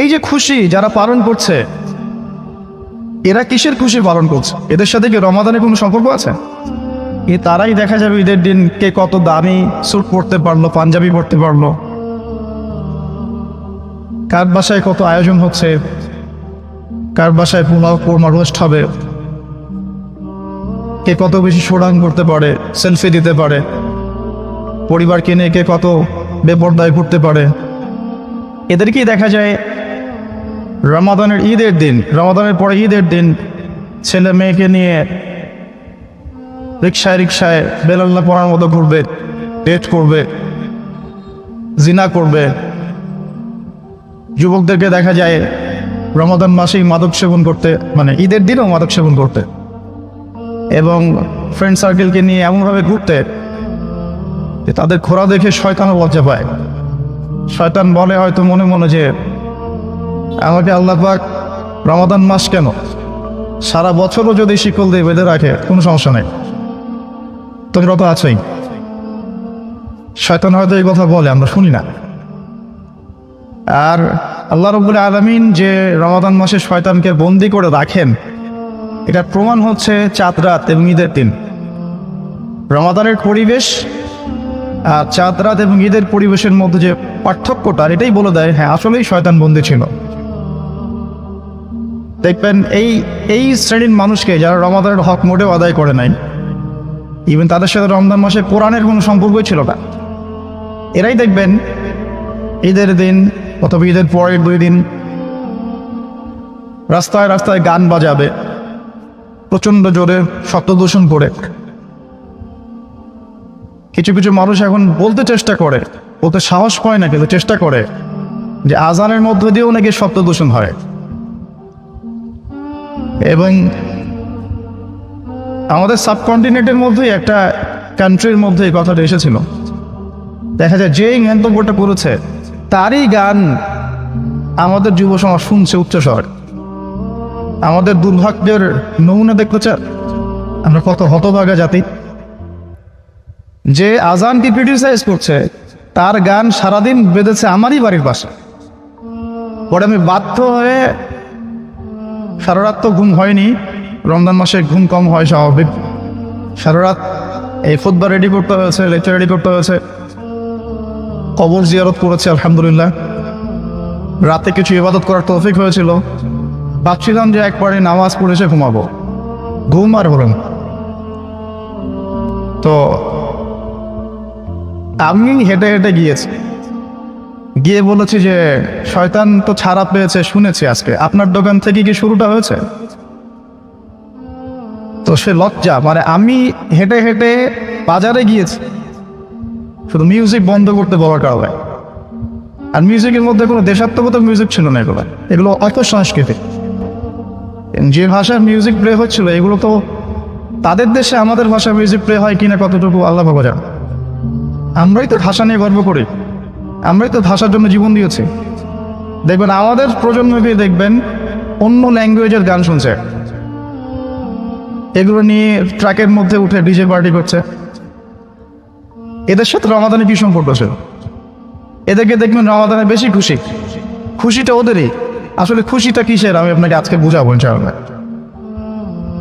এই যে খুশি যারা পালন করছে, এরা কিসের খুশি পালন করছে? এদের সাথে কি রমাদানের কোনো সম্পর্ক আছে? এ তারাই দেখা যাবে ঈদের দিন কে কত দামি স্যুট পরতে পারল, পাঞ্জাবি পরতে পারল। কার বাসায় কত আয়োজন হচ্ছে? কার বাসায় পোলাও, কোরমা রোস্ট হবে? কে কত বেশি সোডাং করতে পারে সেলফি দিতে পারে? পরিবারকে নিয়ে কে কত বেপর্দায় ঘুরতে পারে? এদেরকেই দেখা যায় রমাদানের ঈদের দিন, রমাদানের পরে ঈদের দিন ছেলে মেয়েকে নিয়ে রিক্সায় রিক্সায় বেলাল্লা পড়ার মতো ঘুরবে ডেট করবে, জিনা করবে। যুবকদেরকে দেখা যায় রমাদান মাসেই মাদক সেবন করতে মানে ঈদের দিনও মাদক সেবন করতে। এবং ফ্রেন্ড সার্কেলকে নিয়ে এমনভাবে ঘুরতে তাদের ঘোরা দেখে শয়তানও লজ্জা পায়। শয়তান বলে হয়তো মনে মনে যে আমাকে আল্লাহ পাক রমাদান মাস কেন? সারা বছরও যদি শিকল দিয়ে বেঁধে রাখে, কোনো সমস্যা নেই। তোর তো আছেই। শয়তান হয়তো এই কথা বলে, আমরা শুনি না। আর আল্লাহ রবুল আলমিন যে রমাদান মাসে শয়তানকে বন্দি করে রাখেন, এটার প্রমাণ হচ্ছে চাঁদ রাত এবং ঈদের দিন। রমাদানের পরিবেশ আর চাঁদ রাত এবং ঈদের পরিবেশের মধ্যে যে পার্থক্যটা এটাই বলে দেয় হ্যাঁ আসলেই শয়তান বন্দি ছিল। দেখবেন এই এই শ্রেণির মানুষকে যারা রমাদানের হক মোটেও আদায় করে নাই ইভেন তাদের সাথে রমজান মাসে কোরআনের কোনো সম্পর্কই ছিল না। এরাই দেখবেন ঈদের দিন অথবা ঈদের পরের দুই দিন রাস্তায় রাস্তায় গান বাজাবে, প্রচণ্ড জোরে শব্দ দূষণ করে। কিছু কিছু মানুষ এখন বলতে চেষ্টা করে, বলতে সাহস পায় না, কিন্তু চেষ্টা করে যে আজানের মধ্য দিয়েও নাকি শব্দ দূষণ হয়। এবং আমাদের সাবকন্টিনেন্টের মধ্যেই একটা কান্ট্রির মধ্যে এই কথাটা এসেছিল। দেখা যায় যেই মন্তব্যটা করেছে, তারই গান আমাদের যুব সমাজ শুনছে উচ্চস্বর আমাদের দুর্ভাগ্যের নমুনা দেখতে চান আমরা কত হতভাগা জাতি। যে আজানকে ক্রিটিসাইজ করছে, তার গান সারাদিন বেঁধেছে আমারই বাড়ির পাশে। পরে আমি বাধ্য হয়ে সারা রাত তো ঘুম হয়নি। রমজান মাসে ঘুম কম হয় স্বাভাবিক। সারা রাত এই ফুটবল রেডি করতে হয়েছে লেকচার রেডি করতে হয়েছে। কবর জিয়ারত করেছে, আলহামদুলিল্লাহ। রাতে কিছু ইবাদত করার তৌফিক হয়েছিল। ভাবছিলাম যে একবারে নামাজ পড়ে এসে ঘুমাবো। ঘুম আর হলো না। তো আমি হেঁটে হেঁটে গিয়েছি। গিয়ে বলেছি যে, শয়তান তো ছাড়া পেয়েছে, শুনেছি আজকে। আপনার দোকান থেকে কি শুরুটা হয়েছে? তো সে লজ্জা মানে আমি হেঁটে হেঁটে বাজারে গিয়েছি। শুধু মিউজিক বন্ধ করতে বলার কারণে। আর মিউজিকের মধ্যে কোনো দেশাত্মকতা মিউজিক ছিল না এগুলো। এগুলো অত সংস্কৃতি যে ভাষার মিউজিক প্লে হচ্ছিল, এগুলো তো তাদের দেশে আমাদের ভাষা মিউজিক প্লে হয় কিনা কতটুকু আল্লাহ জান। আমরাই তো ভাষা নিয়ে গর্ব করি। আমরাই তো ভাষার জন্য জীবন দিয়েছি। দেখবেন আমাদের প্রজন্মকে দেখবেন অন্য ল্যাঙ্গুয়েজের গান শুনছে। এগুলো নিয়ে ট্রাকের মধ্যে উঠে ডিজে পার্টি করছে। এদের সাথে রমাদানে কি সম্পর্ক ছিল এদেরকে দেখবেন রমাদানে বেশি খুশি। খুশিটা ওদেরই। আসলে খুশিটা কিসের আমি আপনাকে আজকে বুঝাবো ইনশাআল্লাহ।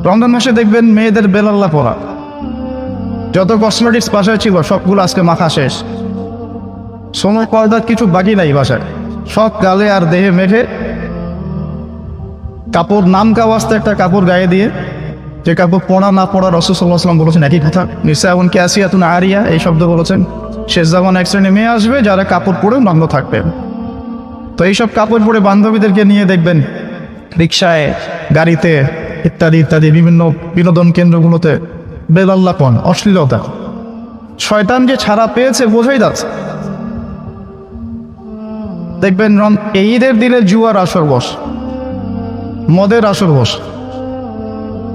রমজান মাসে দেখবেন মেয়েদের বেলাল্লা পরা যত কসমেটিক্স বাসায় ছিল, সবগুলো আজকে মাখা শেষ। সোনো পর্দার কিছু বাকি নাই বাসায়। সব গালে আর দেহে মেঘে কাপড় নাম কাওয়াজতে একটা কাপড় গায়ে দিয়ে, যে কাপড় পড়া না পড়া রসুসাল্লাহাম বলেছেন একই কথা। নিশ্চয় এমন ক্যাসিয়া তুন আরিয়া, এই শব্দ বলেছেন। শেষ জামান এক শ্রেণি মেয়ে আসবে, যারা কাপড় পরেও নগ্ন থাকবে। তো এইসব কাপড় পরে বান্ধবীদেরকে নিয়ে দেখবেন রিক্সায় গাড়িতে ইত্যাদি ইত্যাদি, বিভিন্ন বিনোদন কেন্দ্রগুলোতে বেলাল্লাপন, অশ্লীলতা। শয়তান যে ছাড়া পেয়েছে, বোঝাই যাচ্ছে দেখবেন রম- এই ঈদের দিনে জুয়ার আসর বস। মদের আসর বস।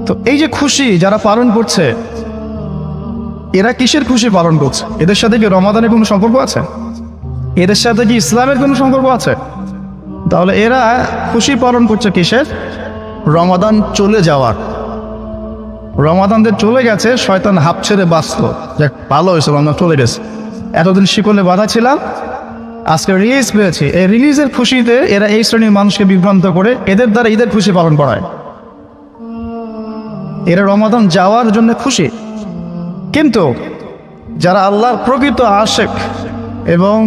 তো এই যে খুশি যারা পালন করছে, এরা কিসের খুশি পালন করছে? এদের সাথে কি রমাদানের কোনো সম্পর্ক আছে? এদের সাথে কি ইসলামের কোনো সম্পর্ক আছে? তাহলে এরা খুশি পালন করছে কিসের? রমাদান চলে যাওয়ার। রমাদানদের চলে গেছে, শয়তান হাফ ছেড়ে বাঁচলো। যাক, ভালো হয়েছে রমজান চলে গেছে। এতদিন শিকলে বাধা ছিলাম আজকে রিলিজ পেয়েছি। এই রিলিজের খুশিতে এরা এই শ্রেণির মানুষকে বিভ্রান্ত করে, এদের দ্বারা ঈদের খুশি পালন করায় এরা রমাদান যাওয়ার জন্য খুশি। কিন্তু যারা আল্লাহর প্রকৃত আশেক এবং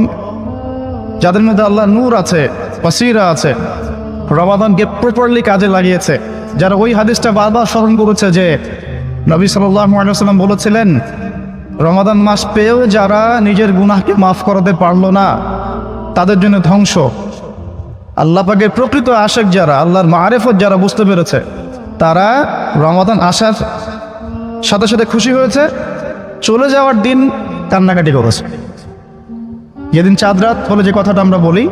যাদের মধ্যে আল্লাহ নূর আছে পাসিরা আছে, রমাদানকে প্রপারলি কাজে লাগিয়েছে, যারা ওই হাদিসটা বারবার স্মরণ করেছে যে নবী সাল্লাম বলেছিলেন, রমাদান মাস পেয়েও যারা নিজের গুনাহকে মাফ করাতে পারল না তাদের জন্য ধ্বংস। আল্লাহ পাকের প্রকৃত আশেক যারা, আল্লাহর মারেফত যারা বুঝতে পেরেছে, তারা রমাদান আসার সাথে সাথে খুশি হয়েছে, চলে যাওয়ার দিন কান্নাকাটি করেছে। যেদিন চাঁদ রাত হলে যে কথাটা আমরা বলি,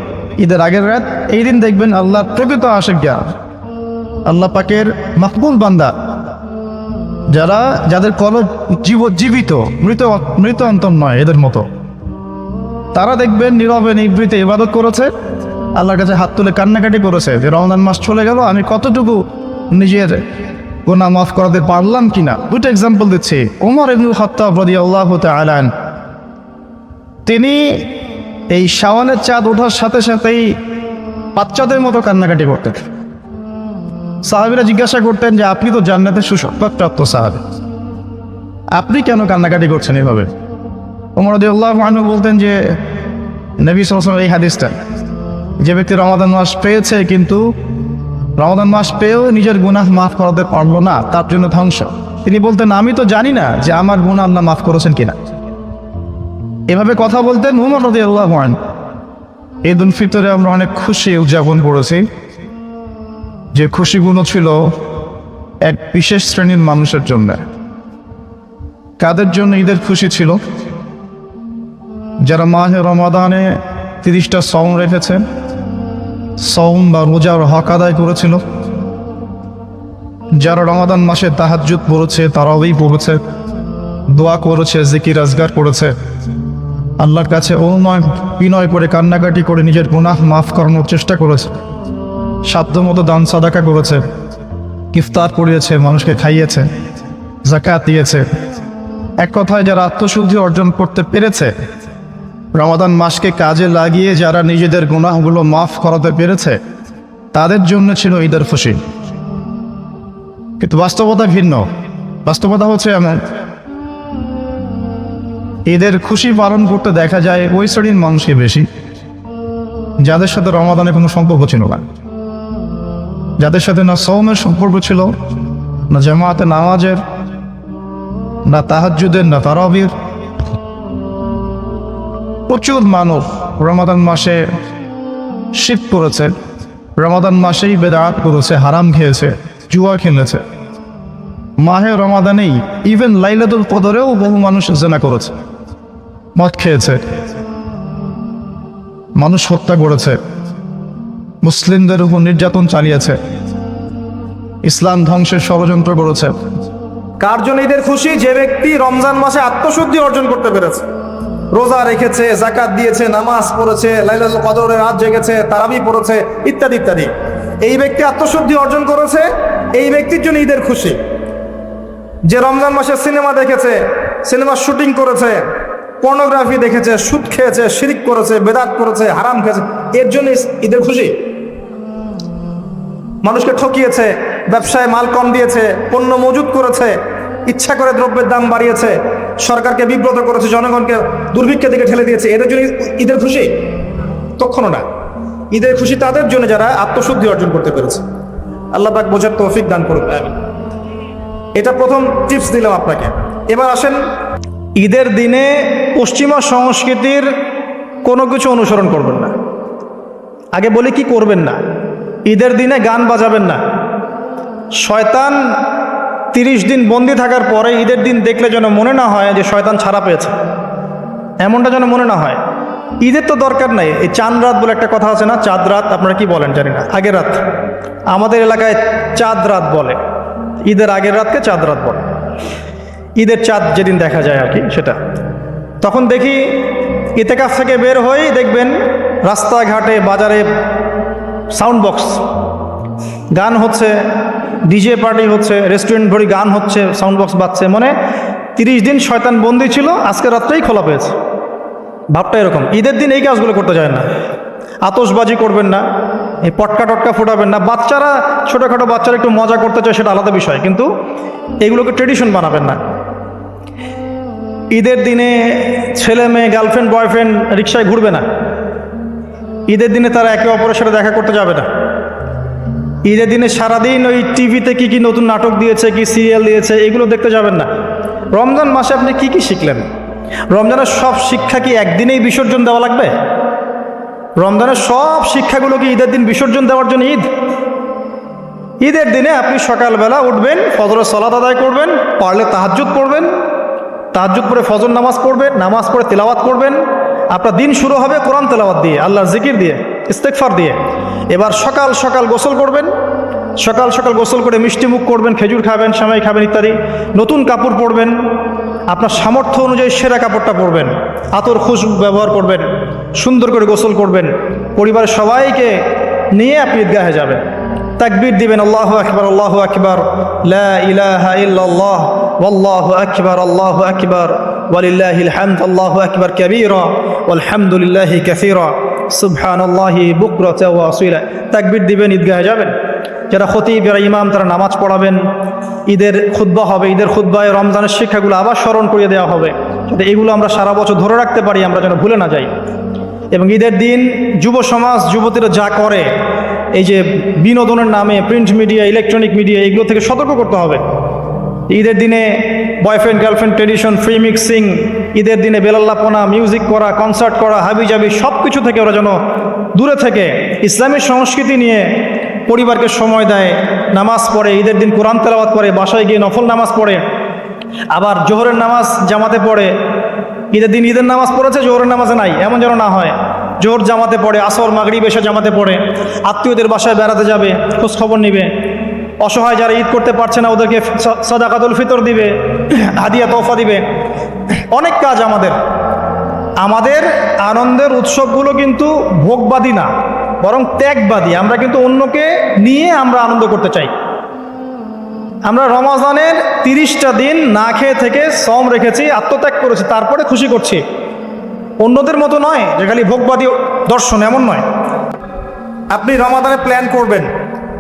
ঈদের আগের রাত, এই দিন দেখবেন আল্লাহর প্রকৃত আশেক যারা, আল্লাহ পাকের মকবুল বান্দা, যারা, যাদের কল জীব, জীবিত, মৃত মৃত অন্তর নয়, এদের মতো। তারা দেখবেন নীরবে নিবৃতে ইবাদত করেছে, আল্লাহর কাছে হাত তুলে কান্নাকাটি করেছে যে রমজান মাস চলে গেল, আমি কতটুকু নিজের গোনা মাফ করাতে পারলাম কিনা? দুটো এক্সাম্পল দিচ্ছি। ওমর ইবনুল খত্তাব রাদিয়াল্লাহু তাআলা তিনি এই শাওয়ানের চাঁদ ওঠার সাথে সাথেই বাচ্চাদের মতো কান্নাকাটি করতেন। সাহাবিরা জিজ্ঞাসা করতেন যে, আপনি তো জান্নাতের সুসংবাদপ্রাপ্ত সাহাবি। আপনি কেন কান্নাকাটি করছেন এভাবে? ওমর বলতেন যে, নবী সালাম এই হাদিসটা, যে ব্যক্তি রমাদান মাস পেয়েছে কিন্তু রমাদান মাস পেয়েও নিজের গুনাহ মাফ করাতে পারল না, তার জন্য ধ্বংস। তিনি বলতেন, আমি তো জানি না যে আমার গুনাহ আল্লাহ মাফ করেছেন কিনা। এভাবে কথা বলতেন উমর রদি আল্লাহ ঈদ উল ফিতরে আমরা অনেক খুশি উদযাপন করেছি। যে খুশিগুলো ছিল এক বিশেষ শ্রেণির মানুষের জন্য। কাদের জন্য ঈদের খুশি ছিল? যারা মাহে রমাদানে তিরিশটা সম রেখেছেন সম বা রোজার হক আদায় করেছিল, যারা রমাদান মাসে তাহাজ্জুদ পড়েছে তারাওই পড়েছে, দোয়া করেছে, জিকির, আজগার করেছে। আল্লাহর কাছে অনুনয়, বিনয় করে, কান্নাকাটি করে নিজের গুনাহ মাফ করানোর চেষ্টা করেছে। সাধ্যমতো দান, সাদাকা করেছে। ইফতার করিয়েছে, মানুষকে খাইয়েছে জাকাত দিয়েছে। এক কথায় যারা আত্মশুদ্ধি অর্জন করতে পেরেছে রমাদান মাসকে কাজে লাগিয়ে যারা নিজেদের গুনাহগুলো মাফ করাতে পেরেছে, তাদের জন্য ছিল ঈদের খুশি। কিন্তু বাস্তবতা ভিন্ন। বাস্তবতা হচ্ছে আমার ঈদের খুশি পালন করতে দেখা যায় ওই শ্রেণির মানুষই বেশি, যাদের সাথে রমাদানের কোনো সম্পর্ক ছিল না। যাদের সাথে না সৌমের সম্পর্ক ছিল, না জামাতে নামাজের, না তাহাজুদের না তারাবির প্রচুর মানুষ রমাদান মাসে শীত করেছে রমাদান মাসেই বেদাত করেছে, হারাম খেয়েছে, জুয়া খেলেছে। মাহে রমাদানেই ইভেন লাইলাতুল কদরেও বহু মানুষ জেনা করেছে, মদ খেয়েছে। মানুষ হত্যা করেছে, মুসলিমদের উপর নির্যাতন চালিয়েছে। ইসলাম ধ্বংসের ষড়যন্ত্র করেছে। কার জন্য খুশি? যে ব্যক্তি রমজান মাসে আত্মশুদ্ধি অর্জন করতে পেরেছে। রোজা রেখেছে জাকাত দিয়েছে, নামাজ পড়েছে, লাইলাতুল কদরের রাত জেগেছে, তারাবি পড়েছে, ইত্যাদি ইত্যাদি। এই ব্যক্তি আত্মশুদ্ধি অর্জন করেছে, এই ব্যক্তির জন্য ঈদের খুশি। যে রমজান মাসে সিনেমা দেখেছে সিনেমার শুটিং করেছে, পর্নোগ্রাফি দেখেছে, সুদ খেয়েছে, শিরিক করেছে, বেদাত করেছে, হারাম খেয়েছে, এর জন্য ঈদের খুশি। মানুষকে ঠকিয়েছে, ব্যবসায় মাল কম দিয়েছে, পণ্য মজুত করেছে, ইচ্ছা করে দ্রব্যের দাম বাড়িয়েছে সরকারকে বিব্রত করেছে, জনগণকে দুর্ভিক্ষের দিকে ঠেলে দিয়েছে। এদের জন্য ঈদের খুশি? তখনও না। ঈদের খুশি তাদের জন্য যারা আত্মশুদ্ধি অর্জন করতে পেরেছে। আল্লাহ পাক বোঝার তৌফিক দান করুন এটা প্রথম টিপস দিলাম আপনাকে। এবার আসেন, ঈদের দিনে পশ্চিমা সংস্কৃতির কোনো কিছু অনুসরণ করবেন না। আগে বলি কি করবেন না। ঈদের দিনে গান বাজাবেন না। শয়তান তিরিশ দিন বন্দি থাকার পরে ঈদের দিন দেখলে যেন মনে না হয় যে শয়তান ছাড়া পেয়েছে। এমনটা যেন মনে না হয়। ঈদের তো দরকার নাই। এই চাঁদ রাত বলে একটা কথা আছে না? চাঁদ রাত, আপনারা কি বলেন? জানি না। আগের রাত। আমাদের এলাকায় চাঁদ রাত বলে। ঈদের আগের রাতকে চাঁদ রাত বলে। ঈদের চাঁদ যেদিন দেখা যায় আর কি, সেটা। তখন দেখি ইতেকাফ থেকে বের হয়েই দেখবেন রাস্তাঘাটে, বাজারে সাউন্ড বক্স গান হচ্ছে ডিজে পার্টি হচ্ছে রেস্টুরেন্ট ভরি গান হচ্ছে সাউন্ড বক্স বাজছে মানে তিরিশ দিন শয়তান বন্দি ছিল, আজকে রাত্রেই খোলা পেয়েছে। ভাবটা এরকম, ঈদের দিন এই কাজগুলো করতে যায় না। আতসবাজি করবেন না, এই পটকা টটকা ফোটাবেন না। বাচ্চারা, ছোটোখাটো বাচ্চারা একটু মজা করতে চায়, সেটা আলাদা বিষয়, কিন্তু এগুলোকে ট্রেডিশন বানাবেন না। ঈদের দিনে ছেলে মেয়ে গার্লফ্রেন্ড বয়ফ্রেন্ড রিক্সায় ঘুরবে না। ঈদের দিনে তারা একে অপরের সাথে দেখা করতে যাবে না। ঈদের দিনে সারাদিন ওই টিভিতে কি কি নতুন নাটক দিয়েছে, কি সিরিয়াল দিয়েছে, এগুলো দেখতে যাবেন না। রমজান মাসে আপনি কি কি শিখলেন? রমজানের সব শিক্ষা কি একদিনেই বিসর্জন দেওয়া লাগবে? রমজানের সব শিক্ষাগুলো কি ঈদের দিন বিসর্জন দেওয়ার জন্য ঈদ? ঈদের দিনে আপনি সকালবেলা উঠবেন, ফজরের সলাত আদায় করবেন, পারলে তাহাজ্জুদ পড়বেন, তাহাজ্জুদ পরে ফজর নামাজ পড়বেন, নামাজ পড়ে তেলাওয়াত করবেন। আপনার দিন শুরু হবে কোরআন তেলাওয়াত দিয়ে, আল্লাহর জিকির দিয়ে ইস্তেকফার দিয়ে। এবার সকাল সকাল গোসল করবেন, সকাল সকাল গোসল করে মিষ্টি মুখ করবেন, খেজুর খাবেন, সামাই খাবেন ইত্যাদি। নতুন কাপড় পরবেন, আপনার সামর্থ্য অনুযায়ী সেরা কাপড়টা পরবেন, আতর খুশ ব্যবহার করবেন, সুন্দর করে গোসল করবেন। পরিবারের সবাইকে নিয়ে আপনি ঈদগাহে যাবেন। তাকবীর দিবেন, আল্লাহ আকবর আল্লাহ আকবর ওয়াল্লাহু আকবর, আল্লাহ আকবর, ওয়ালিল্লাহিল হামদ, আল্লাহু আকবর, কাবীরা, ওয়ালহামদুলিল্লাহি কাসীরা। তাকবীর দিবেন, ঈদগাহে যাবেন। যারা খতিব, যারা ইমাম, তারা নামাজ পড়াবেন। ঈদের খুদ্া হবে, ঈদের খুদ্বায় রমজানের শিক্ষাগুলো আবার স্মরণ করিয়ে দেওয়া হবে। যাতে এগুলো আমরা সারা বছর ধরে রাখতে পারি, আমরা যেন ভুলে না যাই। এবং ঈদের দিন যুব সমাজ, যুবতীরা যা করে, এই যে বিনোদনের নামে, প্রিন্ট মিডিয়া, ইলেকট্রনিক মিডিয়া, এগুলো থেকে সতর্ক করতে হবে। ঈদের দিনে boyfriend girlfriend tradition free mixing ঈদের দিনে বেলাল্লাপনা মিউজিক করা কনসার্ট করা হাবি জাবি সব কিছু থেকে ওরা যেন দূরে থেকে ইসলামী সংস্কৃতি নিয়ে পরিবারকে সময় দেয়, নামাজ পড়ে, ঈদের দিন কোরআন তেলাওয়াত করে, বাসায় গিয়ে নফল নামাজ পড়ে, আবার জোহরের নামাজ জামাতে পড়ে, ঈদের দিন ঈদের নামাজ পড়েছে, জোহরের নামাজে নাই, এমন যেন না হয়। জোহর জামাতে পড়ে, আসর, মাগরিব এসে জামাতে পড়ে, আত্মীয়দের বাসায় বেড়াতে যাবে খোঁজ খবর নিবে। অসহায় যারা ঈদ করতে পারছে না, ওদেরকে সদাকাতুল ফিতর দিবে, হাদিয়া তোফা দিবে। অনেক কাজ আমাদের। আমাদের আনন্দের উৎসবগুলো কিন্তু ভোগবাদী না, বরং ত্যাগবাদী। আমরা কিন্তু অন্যকে নিয়ে আমরা আনন্দ করতে চাই। আমরা রমাজানের তিরিশটা দিন না খেয়ে থেকে শ্রম রেখেছি, আত্মত্যাগ করেছি, তারপরে খুশি করছি। অন্যদের মতো নয়, যে খালি ভোগবাদী দর্শন, এমন নয়। আপনি রমাদানে প্ল্যান করবেন।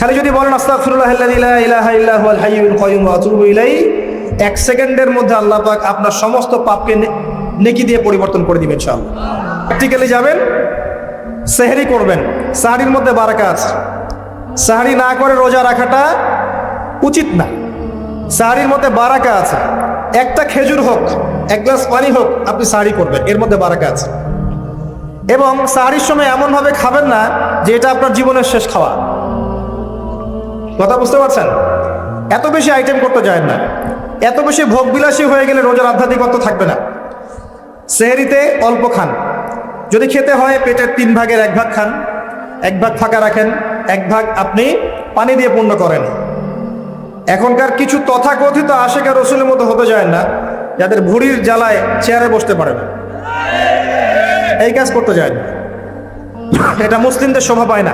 খালি যদি বলেন ওয়া এক সেকেন্ডের মধ্যে আল্লাহ পাক আপনার সমস্ত পাপকে নেকি দিয়ে পরিবর্তন করে দিবেন ইনশাআল্লাহ। প্র্যাকটিক্যালি যাবেন, সেহরি করবেন, সাহারির মধ্যে বারাকা আছে। সাহারি না করে রোজা রাখাটা উচিত না। সাহারির মধ্যে বারাকা আছে। একটা খেজুর হোক, এক গ্লাস পানি হোক, আপনি সাহারি করবেন, এর মধ্যে বারাকা আছে। এবং সাহারির সময় এমনভাবে খাবেন না যে এটা আপনার জীবনের শেষ খাওয়া। কথা বুঝতে পারছেন? এত বেশি আইটেম করতে যায় না। এত বেশি ভোগবিলাসী হয়ে গেলে রোজার আধ্যাত্মিকত্ব থাকবে না। সেহরিতে অল্প খান। যদি খেতে হয়, পেটের তিন ভাগের এক ভাগ খান। এক ভাগ ফাঁকা রাখেন। এক ভাগ আপনি পানি দিয়ে পূর্ণ করেন। এখনকার কিছু তথাকথিত আশেখা রসুলের মতো হতে যায় না, যাদের ভুড়ির জ্বালায় চেয়ারে বসতে পারে না। এই কাজ করতে যায় না। এটা মুসলিমদের শোভা পায় না।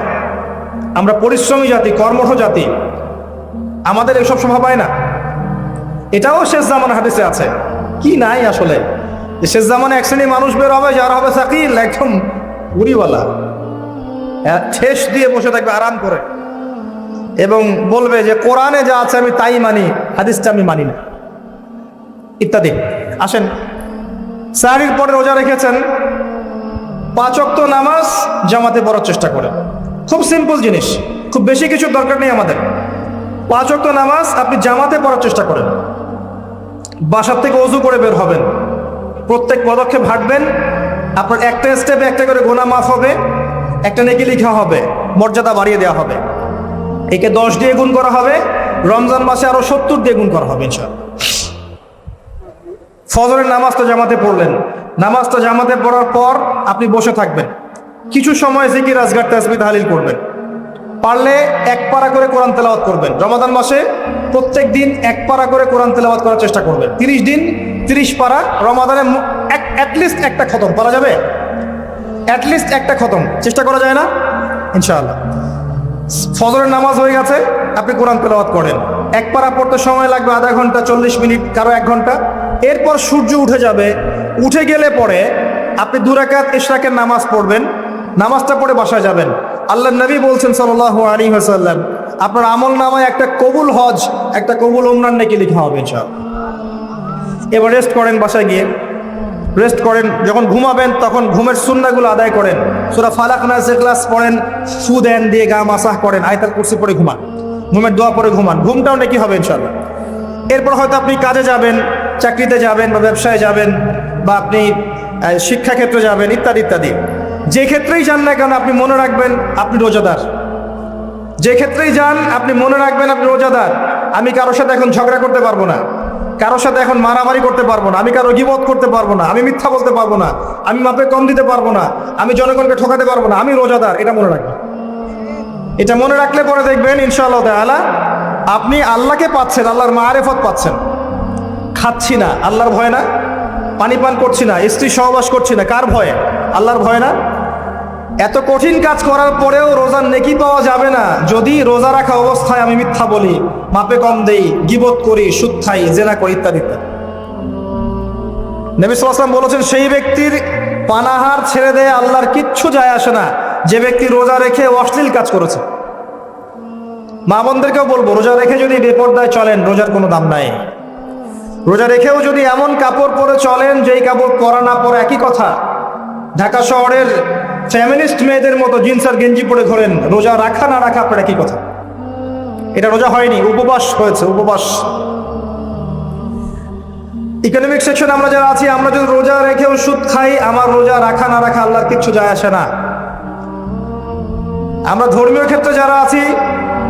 আমরা পরিশ্রমী জাতি, কর্মঠ জাতি, আমাদের এসব শোভা পায় না। এটাও শেষ জামানা হাদিসে আছে। কি নাই আসলে? শেষ জামানে এক শ্রেণির মানুষ বের হবে, যারা হবে সাকিল একদম উড়িওয়ালা ঠেস দিয়ে বসে থাকবে, আরাম করে। এবং বলবে যে, কোরআনে যা আছে আমি তাই মানি, হাদিসটা আমি মানি না। ইত্যাদি। আসেন। সাহারির পরে রোজা রেখেছেন। পাঁচ অক্ত নামাজ জামাতে পড়ার চেষ্টা করেন। খুব সিম্পল জিনিস। খুব বেশি কিছু দরকার নেই আমাদের। পাঁচ অক্ত নামাজ আপনি জামাতে পড়ার চেষ্টা করেন। বাসার থেকে অজু করে বের হবেন। প্রত্যেক পদক্ষেপ হাঁটবেন। আপনার একটা স্টেপে একটা করে গোনা মাফ হবে। একটা নেকি লিখা হবে। মর্যাদা বাড়িয়ে দেওয়া হবে। একে দশ দিয়ে গুণ করা হবে। রমজান মাসে আরও সত্তর দিয়ে গুণ করা হবে ইনশাল্লাহ ফজরের নামাজ তো জামাতে পড়লেন। নামাজ তো জামাতে পড়ার পর আপনি বসে থাকবেন। কিছু সময় জিকির, আজগার তাসবি তাহলিল করবেন। পারলে এক পারা করে কোরআন তেলাওয়াত করবেন। রমাদান মাসে প্রত্যেক দিন এক পারা করে কোরআন তেলাওয়াত করার চেষ্টা করবেন। তিরিশ দিন তিরিশ পারা, রমাদানে অ্যাটলিস্ট একটা খতম। পারা যাবে? অ্যাটলিস্ট একটা খতম। চেষ্টা করা যায় না? ইনশাআল্লাহ। ফজরের নামাজ হয়ে গেছে, আপনি কোরআন তেলাওয়াত করেন। এক পারা পড়তে সময় লাগবে আধা ঘণ্টা, চল্লিশ মিনিট, কারও এক ঘণ্টা। এরপর সূর্য উঠে যাবে। উঠে গেলে পরে আপনি দুরাকাত, ইশরাকের নামাজ পড়বেন। নামাজটা পড়ে বাসায় যাবেন। আল্লাহ নবী বলছেন সাল্লাহ আলী হাসাল্লাম আপনার আমল নামায় একটা কবুল হজ, একটা কবুল ওমরান নাকি লিখা হবে ইনশাআল্লাহ। এবার রেস্ট করেন বাসায় গিয়ে। রেস্ট করেন, যখন ঘুমাবেন তখন ঘুমের সুন্নাগুলো আদায় করেন। সুরা ফালাক নাসের ক্লাস পড়েন ফু দেন দিয়ে গা মাসাহ করেন, আয়তার কুর্সি পরে ঘুমান, ঘুমের দোয়া পরে ঘুমান, ঘুমটাও নাকি হবে ইনশাল্লাহ এরপর হয়তো আপনি কাজে যাবেন, চাকরিতে যাবেন বা ব্যবসায় যাবেন বা আপনি শিক্ষাক্ষেত্রে যাবেন, ইত্যাদি ইত্যাদি। যে ক্ষেত্রেই যান না কেন আপনি মনে রাখবেন আপনি রোজাদার। যে ক্ষেত্রেই যান, আপনি মনে রাখবেন আপনি রোজাদার। আমি কারোর সাথে এখন ঝগড়া করতে পারব না। কারোর সাথে এখন মারামারি করতে পারব না। আমি কারও গিবত করতে পারব না। আমি মিথ্যা বলতে পারব না। আমি মাপে কম দিতে পারব না। আমি জনগণকে ঠকাতে পারব না। আমি রোজাদার। এটা মনে রাখবেন। এটা মনে রাখলে পরে দেখবেন, ইনশাআল্লাহ তাআলা, আপনি আল্লাহকে পাচ্ছেন, আল্লাহর মারেফত পাচ্ছেন। খাচ্ছি না। আল্লাহর ভয় না? পানি পান করছি না। স্ত্রী সহবাস করছি না। কার ভয়ে? আল্লাহর ভয় না? এত কঠিন কাজ করার পরেও রোজার নেকি পাওয়া যাবে না। যদি রোজা রাখা অবস্থায় আমি মিথ্যা বলি, মাপে কম দেই, গিবত করি, সুদ খাই, জেনা করি ইত্যাদি ইত্যাদি। নবী সাল্লাম বলেছেন, সেই ব্যক্তির পানাহার ছেড়ে দেয় আল্লাহর কিচ্ছু যায় আসে না। যে ব্যক্তি রোজা রেখে অশ্লীল কাজ করেছে। মা বোনদেরকেও বলব, রোজা রেখে যদি বেপর্দায় চলেন, রোজার কোনো দাম নাই। রোজা রেখেও যদি এমন কাপড় পরে চলেন, যেই কাপড় পরা না পরে একই কথা। ঢাকা শহরের ফ্যামিলিস্ট মেয়েদের মতো জিন্স আর গেঞ্জি পরে ঘোরেন। রোজা রাখা না রাখা, আপনার একই কথা? এটা রোজা হয়নি, উপবাস হয়েছে, উপবাস। ইকোনমিক সেকশন আমরা যারা আছি, আমরা যদি রোজা রেখে ওষুধ খাই, আমার রোজা রাখা না রাখা আল্লাহর কিচ্ছু যায় আসে না। আমরা ধর্মীয় ক্ষেত্রে যারা আছি,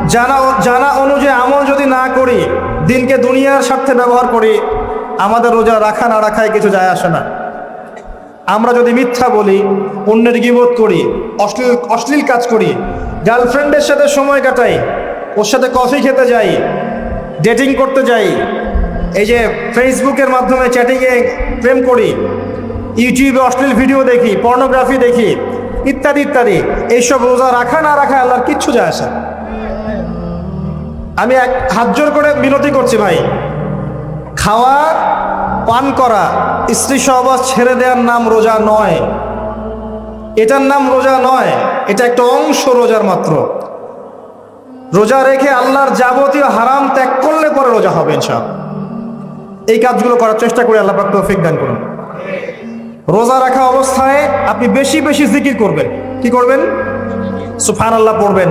জানা জানা অনুযায়ী আমল যদি না করি, দিনকে দুনিয়ার স্বার্থে ব্যবহার করি, আমাদের রোজা রাখা না রাখায় কিছু যায় আসে না। আমরা যদি মিথ্যা বলি, অন্যের গিবোধ করি, অশ্লীল অশ্লীল কাজ করি গার্লফ্রেন্ডের সাথে সময় কাটাই, ওর সাথে কফি খেতে যাই ডেটিং করতে যাই, এই যে ফেসবুকের মাধ্যমে চ্যাটিংয়ে প্রেম করি ইউটিউবে অশ্লীল ভিডিও দেখি পর্নোগ্রাফি দেখি, ইত্যাদি ইত্যাদি, এইসব রোজা রাখা না রাখা আল্লাহর কিচ্ছু যায় আসে। আমি এক হাত জোর করে বিনতি করছি, ভাই খাওয়া পান করা, স্ত্রী সহবাস ছেড়ে দেওয়ার নাম রোজা নয়। এটার নাম রোজা নয়, এটা একটা অংশ রোজার মাত্র। রোজা রেখে আল্লাহর যাবতীয় হারাম ত্যাগ করলে পরে রোজা হবে ইনশাআল্লাহ। এই কাজগুলো করার চেষ্টা করে, আল্লাহ তৌফিক দান করুন। রোজা রাখা অবস্থায় আপনি বেশি বেশি জিকির করবেন। কি করবেন? সুফান আল্লাহ পড়বেন।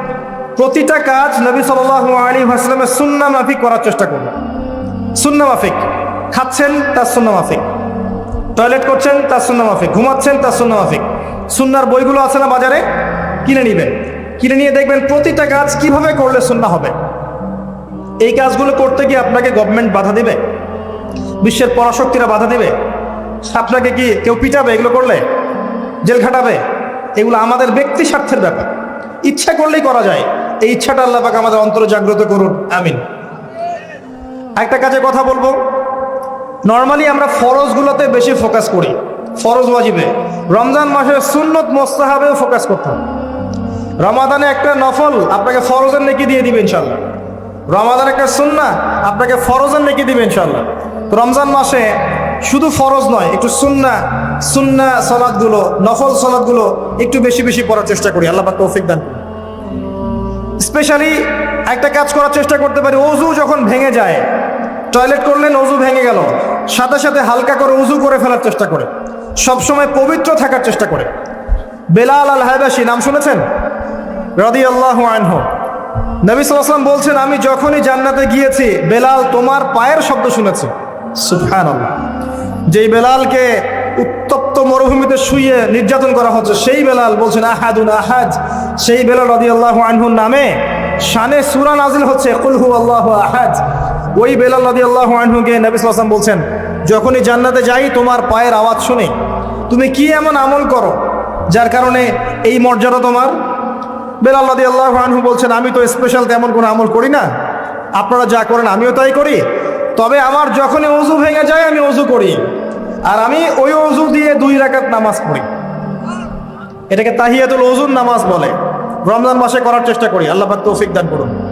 প্রতিটা কাজ নবী সাল্লাল্লাহু আলাইহি ওয়াসাল্লামের সুন্নাহ মাফিক করার চেষ্টা করবেন সুন্নাহ মাফিক। খাচ্ছেন, তার সুন্নাহ মাফিক। টয়লেট করছেন, তার সুন্নাহ মাফিক। ঘুমাচ্ছেন, তার সুন্নাহ মাফিক। সুন্নার বইগুলো আছে না বাজারে? কিনে নেবেন। কিনে নিয়ে দেখবেন প্রতিটা কাজ কীভাবে করলে সুন্নাহ হবে? এই কাজগুলো করতে গিয়ে আপনাকে গভর্নমেন্ট বাধা দিবে? বিশ্বের পরাশক্তিরা বাধা দিবে? আপনাকে কি কেউ পিটাবে এগুলো করলে? জেল খাটাবে? এগুলো আমাদের ব্যক্তি স্বার্থের ব্যাপার। ইচ্ছা করলেই করা যায়। এই ইচ্ছাটা আল্লাহ পাক আমাদের অন্তরে জাগ্রত করুন। আমিন। একটা কাজে কথা বলব। নর্মালি আমরা ফরজগুলোতে বেশি ফোকাস করি, ফরজ ওয়াজিবে। রমজান মাসে সুন্নত মোস্তাহাবেও ফোকাস করতাম রমাদানে একটা নফল আপনাকে ফরজের নেকি দিয়ে দিবে ইনশাল্লাহ রমাদান একটা সুন্না আপনাকে ফরজের নেকি দিবে ইনশাল্লাহ রমজান মাসে শুধু ফরজ নয়, একটু সুন্না সুন্না সলাদগুলো, নফল সলাদগুলো একটু বেশি বেশি পড়ার চেষ্টা করি। আল্লাহ তৌফিক দান স্পেশালি একটা কাজ করার চেষ্টা করতে পারি, অজু যখন ভেঙে যায়, টয়লেট করলেন, অজু ভেঙে গেল, সাথে সাথে হালকা করে উজু করে ফেলার চেষ্টা করে, সবসময় পবিত্র থাকার চেষ্টা করে। বেলাল আল হায়দাসি নাম শুনেছেন? রদি আল্লাহ আনহু। নবী সাল্লাম বলছেন, আমি যখনই জান্নাতে গিয়েছি, বেলাল তোমার পায়ের শব্দ শুনেছি। সুফহান যেই বেলালকে মরুভূমিতে শুয়ে নির্যাতন করা হচ্ছে। সেই বেলাল বলছেন, আহাদুন আহাদ। সেই বেলাল রদি আল্লাহ আনহুর নামে শানে সুরা নাজিল হচ্ছে কুলহু আল্লাহ আহাদ। ওই বেলাল রদি আল্লাহ আনহুকে নবী সাল্লাম বলছেন, যখনই জান্নাতে যাই, তোমার পায়ের আওয়াজ শুনে। তুমি কি এমন আমল করো যার কারণে এই মর্যাদা তোমার? বেলাল রাদি আল্লাহ আনহু বলছেন, আমি তো স্পেশাল তেমন কোনো আমল করি না। আপনারা যা করেন আমিও তাই করি। তবে আমার যখনই অজু ভেঙে যায়, আমি অজু করি। আর আমি ওই অজু দিয়ে দুই রাকাত নামাজ পড়ি। এটাকে তাহিয়াতুল অজুর নামাজ বলে। রমজান মাসে করার চেষ্টা করি। আল্লাহ তৌফিক দান করুন।